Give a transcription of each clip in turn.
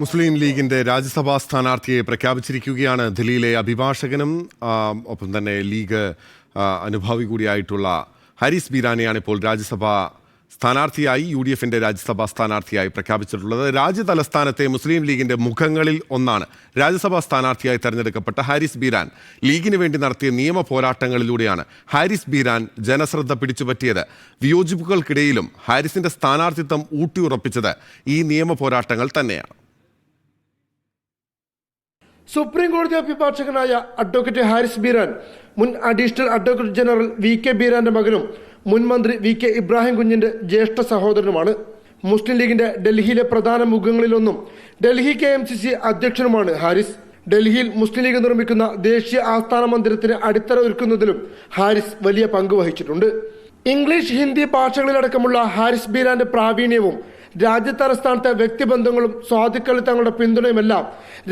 മുസ്ലിം ലീഗിന്റെ രാജ്യസഭാ സ്ഥാനാർത്ഥിയെ പ്രഖ്യാപിച്ചിരിക്കുകയാണ് ദില്ലിയിലെ അഭിഭാഷകനും ഒപ്പം തന്നെ ലീഗ് അനുഭാവി കൂടിയായിട്ടുള്ള ഹരീസ് ബീരാനെയാണ് ഇപ്പോൾ രാജ്യസഭാ സ്ഥാനാർത്ഥിയായി യു ഡി എഫിന്റെ രാജ്യസഭാ സ്ഥാനാർത്ഥിയായി പ്രഖ്യാപിച്ചിട്ടുള്ളത്. രാജ്യ തലസ്ഥാനത്തെ മുസ്ലിം ലീഗിന്റെ മുഖങ്ങളിൽ ഒന്നാണ് രാജ്യസഭാ സ്ഥാനാർത്ഥിയായി തെരഞ്ഞെടുക്കപ്പെട്ട ഹാരിസ് ബീരാൻ. ലീഗിന് വേണ്ടി നടത്തിയ നിയമ പോരാട്ടങ്ങളിലൂടെയാണ് ഹാരിസ് ബീരാൻ ജനശ്രദ്ധ പിടിച്ചുപറ്റിയത്. വിയോജിപ്പുകൾക്കിടയിലും ഹാരിസിന്റെ സ്ഥാനാർത്ഥിത്വം ഊട്ടിയുറപ്പിച്ചത് ഈ നിയമ പോരാട്ടങ്ങൾ തന്നെയാണ്. സുപ്രീം കോടതി അഭിഭാഷകനായ അഡ്വക്കേറ്റ് ഹാരിസ് ബീരാൻ മുൻ additional advocate general V K ബീരാന്റെ മകനും മുൻ മന്ത്രി വി കെ ഇബ്രാഹിം കുഞ്ഞിന്റെ ജ്യേഷ്ഠ സഹോദരനുമാണ്. മുസ്ലിം ലീഗിന്റെ ഡൽഹിയിലെ പ്രധാന മുഖങ്ങളിലൊന്നും Delhi K M C C അധ്യക്ഷനുമാണ് Haris. ഡൽഹിയിൽ മുസ്ലിം ലീഗ് നിർമ്മിക്കുന്ന ദേശീയ ആസ്ഥാന മന്ദിരത്തിന് അടിത്തറ ഒരുക്കുന്നതിലും ഹാരിസ് വലിയ പങ്ക് വഹിച്ചിട്ടുണ്ട്. ഇംഗ്ലീഷ് ഹിന്ദി ഭാഷകളിലടക്കമുള്ള ഹാരിസ് ബീരാന്റെ പ്രാവീണ്യവും രാജ്യതലസ്ഥാനത്തെ വ്യക്തിബന്ധങ്ങളും സ്വാധുക്കളിൽ തങ്ങളുടെ പിന്തുണയുമെല്ലാം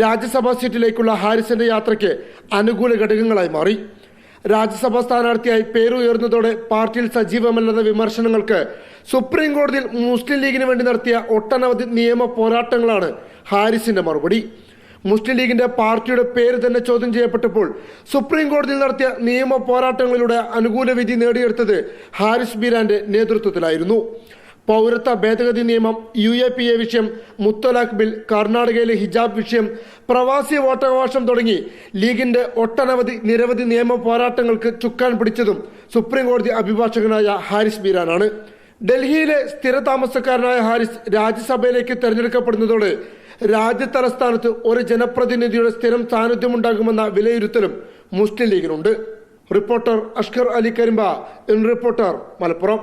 രാജ്യസഭാ സീറ്റിലേക്കുള്ള ഹാരിസിന്റെ യാത്രയ്ക്ക് അനുകൂല ഘടകങ്ങളായി മാറി. രാജ്യസഭാ സ്ഥാനാർത്ഥിയായി പേരുയർന്നതോടെ പാർട്ടിയിൽ സജീവമല്ലെന്ന വിമർശനങ്ങൾക്ക് സുപ്രീം കോടതിയിൽ മുസ്ലിം ലീഗിന് വേണ്ടി നടത്തിയ ഒട്ടനവധി നിയമ പോരാട്ടങ്ങളാണ് ഹാരിസിന്റെ മറുപടി. മുസ്ലിം ലീഗിന്റെ പാർട്ടിയുടെ പേര് തന്നെ ചോദ്യം ചെയ്യപ്പെട്ടപ്പോൾ സുപ്രീം കോടതിയിൽ നടത്തിയ നിയമ പോരാട്ടങ്ങളിലൂടെ അനുകൂല വിധി നേടിയെടുത്തത് ഹാരിസ് ബീരാന്റെ നേതൃത്വത്തിലായിരുന്നു. പൗരത്വ ഭേദഗതി നിയമം യു എ പി എ വിഷയം മുത്തലാഖ് ബിൽ കർണാടകയിലെ ഹിജാബ് വിഷയം പ്രവാസി വോട്ടവകാശം തുടങ്ങി ലീഗിന്റെ ഒട്ടനവധി നിരവധി നിയമ പോരാട്ടങ്ങൾക്ക് ചുക്കാൻ പിടിച്ചതും സുപ്രീംകോടതി അഭിഭാഷകനായ ഹാരിസ് ബീരാനാണ്. ഡൽഹിയിലെ സ്ഥിര താമസക്കാരനായ ഹാരിസ് രാജ്യസഭയിലേക്ക് തെരഞ്ഞെടുക്കപ്പെടുന്നതോടെ രാജ്യതലസ്ഥാനത്ത് ഒരു ജനപ്രതിനിധിയുടെ സ്ഥിരം സാന്നിധ്യമുണ്ടാകുമെന്ന വിലയിരുത്തലും മുസ്ലിം ലീഗിനുണ്ട്. Reporter Ashkar Ali Karimba in reporter Malappuram.